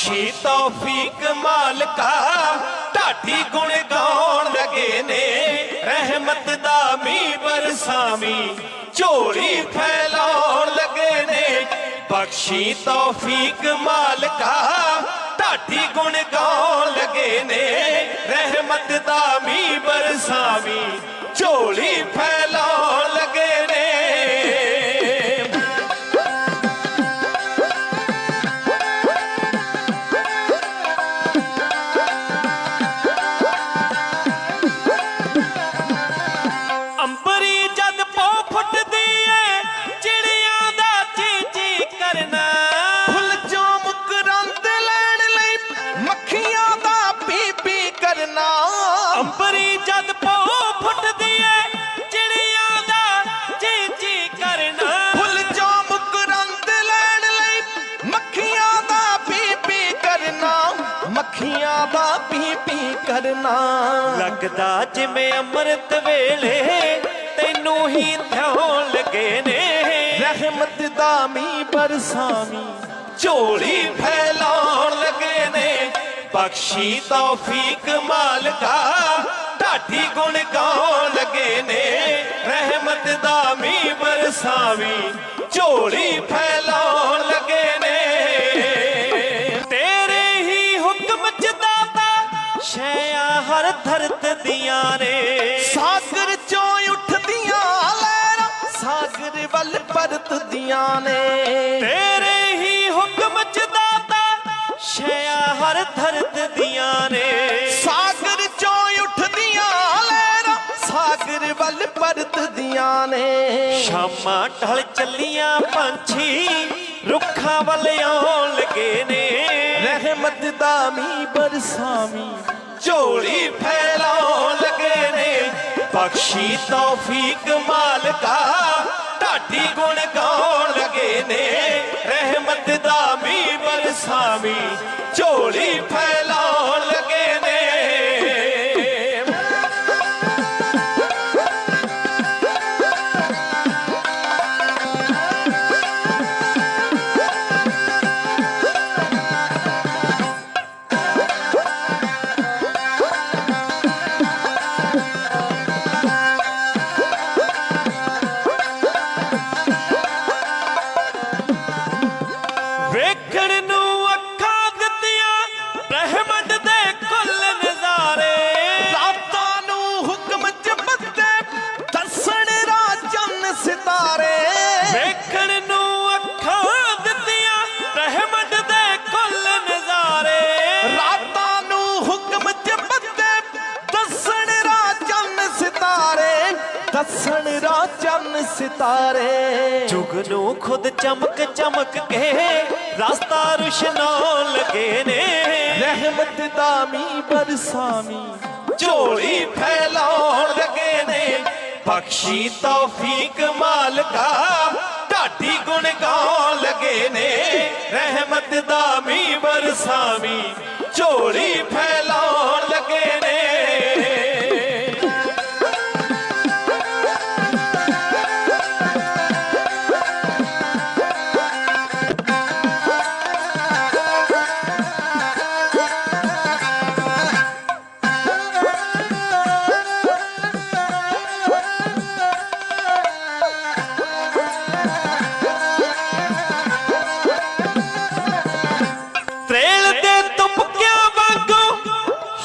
ਬਖਸ਼ੀ ਤੌਫੀਕ ਮਾਲਕਾ, ਢਾਡੀ ਗੁਣ ਗਾਉਣ ਲਗੇ ਨੇ। ਰਹਿਮਤ ਦਾ ਮੀਂਹ ਬਰਸਾਵੀਂ ਝੋਲੀ ਫੈਲਾਉਣ ਲਗੇ ਨੇ। ਬਖਸ਼ੀ ਤੌਫੀਕ ਮਾਲਕਾ, ਢਾਡੀ ਗੁਣ ਗਾਉਣ ਲਗੇ ਨੇ। ਰਹਿਮਤ ਦਾ ਮੀਂਹ ਬਰਸਾਵੀ ਝੋਲੀ ਫੈਲਾ ਕਰਨਾ। ਅੰਬਰੀ ਜਦ ਪੋ ਫੁੱਟਦੀ ਏ ਚਿੜੀਆਂ ਦਾ ਚੀ ਚੀ ਕਰਨਾ। ਫੁੱਲ ਚੋਂ ਮੁਕਰੰਦ ਲੈਣ ਲਈ ਮੱਖੀਆਂ ਦਾ ਪੀ ਪੀ ਕਰਨਾ। ਮੱਖੀਆਂ ਦਾ ਪੀ ਪੀ ਕਰਨਾ। ਲੱਗਦਾ ਜਿਵੇਂ ਅੰਮ੍ਰਿਤ ਵੇਲੇ ਤੈਨੂੰ ਹੀ ਧਿਆਉਣ ਲੱਗੇ ਨੇ। ਰਹਿਮਤ ਦਾ ਮੀਂਹ ਬਰਸਾਵੀਂ ਝੋਲੀ ਨੇ ਬਖਸ਼ੀ ਤੌਫੀਕ ਮਾਲਕਾ, ਢਾਡੀ ਗੁਣ ਗਾਉਣ ਲੱਗੇ ਨੇ। ਰਹਿਮਤ ਦਾ ਮੀਂਹ ਬਰਸਾਵੀਂ ਝੋਲੀ ਫੈਲਾਉਣ ਲੱਗੇ ਨੇ। ਤੇਰੇ ਹੀ ਹੁਕਮ ਚ ਦਾਤਾ ਸ਼ੈਆਂ ਹਰ ਧਰਤ ਦੀਆਂ ਨੇ। ਸਾਗਰ ਚੋਂ ਉੱਠਦੀਆਂ ਲਹਿਰਾਂ, ਸਾਗਰ ਵੱਲ ਪਰਤਦੀਆਂ ਨੇ। ਤੇਰੇ ਵੱਲ ਪਰਤਦੀਆਂ ਨੇ। ਸ਼ਾਮਾਂ ਢਲ ਚੱਲੀਆਂ ਪੰਛੀ ਰੁੱਖਾਂ ਵੱਲ ਆਉਣ ਲੱਗੇ ਨੇ। ਰਹਿਮਤ ਦਾ ਮੀਂਹ ਬਰਸਾਵੀਂ। ਝੋਲੀ ਫੈਲਾਉਣ ਲੱਗੇ ਨੇ। ਬਖਸ਼ੀ ਤੌਫੀਕ ਮਾਲਕਾ ਢਾਡੀ ਗੁਣ ਗਾਉਣ ਲੱਗੇ ਨੇ। ਰਹਿਮਤ ਦਾ ਮੀਂਹ ਬਰਸਾਵੀਂ ਝੋਲੀ ਫੈਲਾਉਣ ਦੱਸਣ ਰਾਜਨ ਸਿਤਾਰੇ। ਜੁਗ ਖੁਦ ਚਮਕ ਚਮਕ ਕੇ ਰਸਤਾ ਰੁਸ਼ਨਾਉਣ ਲੱਗੇ ਨੇ। ਰਹਿਮਤ ਦਾ ਮੀਂਹ ਬਰਸਾਵੀਂ ਝੋਲੀ ਫੈਲਾਉਣ ਲੱਗੇ ਨੇ। ਬਖਸ਼ੀ ਤੌਫੀਕ ਮਾਲਕਾ, ਢਾਡੀ ਗੁਣ ਗਾਉਣ ਲੱਗੇ ਨੇ। ਰਹਿਮਤ ਦਾ ਮੀ ਬਰਸਾਵੀਂ ਝੋਲੀ ਫੈਲਾਉਣ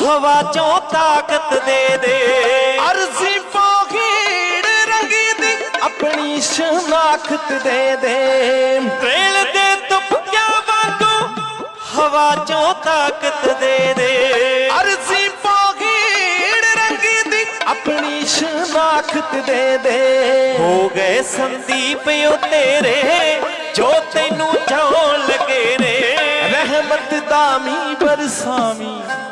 ਹਵਾ ਚੋਂ ਤਾਕਤ ਦੇ ਦੇ। ਅਰਜ਼ੀ ਪਾਗੀੜ ਰੰਗੀ ਦੀ। ਆਪਣੀ ਸ਼ਨਾਖਤ ਦੇ ਦੇ। ਤ੍ਰੇਲ ਦੇ ਤੁਪਕਿਆਂ ਵਾਂਗੂ ਹਵਾ ਚੋਂ ਤਾਕਤ ਦੇ ਦੇ। ਅਰਜ਼ੀ ਪਾਗੀੜ ਰੰਗੀ ਦੀ। ਆਪਣੀ ਸ਼ਨਾਖਤ ਦੇ ਦੇ। ਹੋ ਗਏ ਸੰਦੀਪ ਉਹ ਤੇਰੇ ਜੋ ਤੈਨੂੰ ਚਾਉਣ ਲੱਗੇ ਰਹਿਮਤ ਦਾ ਮੀਂਹ ਬਰਸਾਵੀਂ।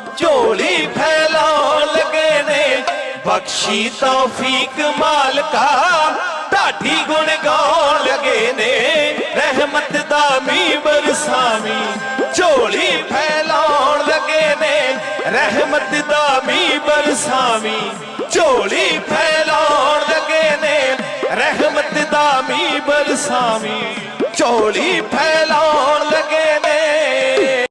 ਬਖਸ਼ੀ ਤੌਫੀਕ ਮਾਲਕਾ, ਢਾਡੀ ਗੁਣ ਗਾਉਣ ਲੱਗੇ ਨੇ। ਰਹਿਮਤ ਦਾ ਮੀਂਹ ਬਰਸਾਵੀਂ ਝੋਲੀ ਫੈਲਾਉਣ ਲੱਗੇ ਨੇ। ਰਹਿਮਤ ਦਾ ਮੀਂਹ ਬਰਸਾਵੀਂ ਝੋਲੀ ਫੈਲਾਉਣ ਲੱਗੇ ਨੇ। ਰਹਿਮਤ ਦਾ ਮੀਂਹ ਬਰਸਾਵੀਂ ਝੋਲੀ ਫੈਲਾਉਣ ਲੱਗੇ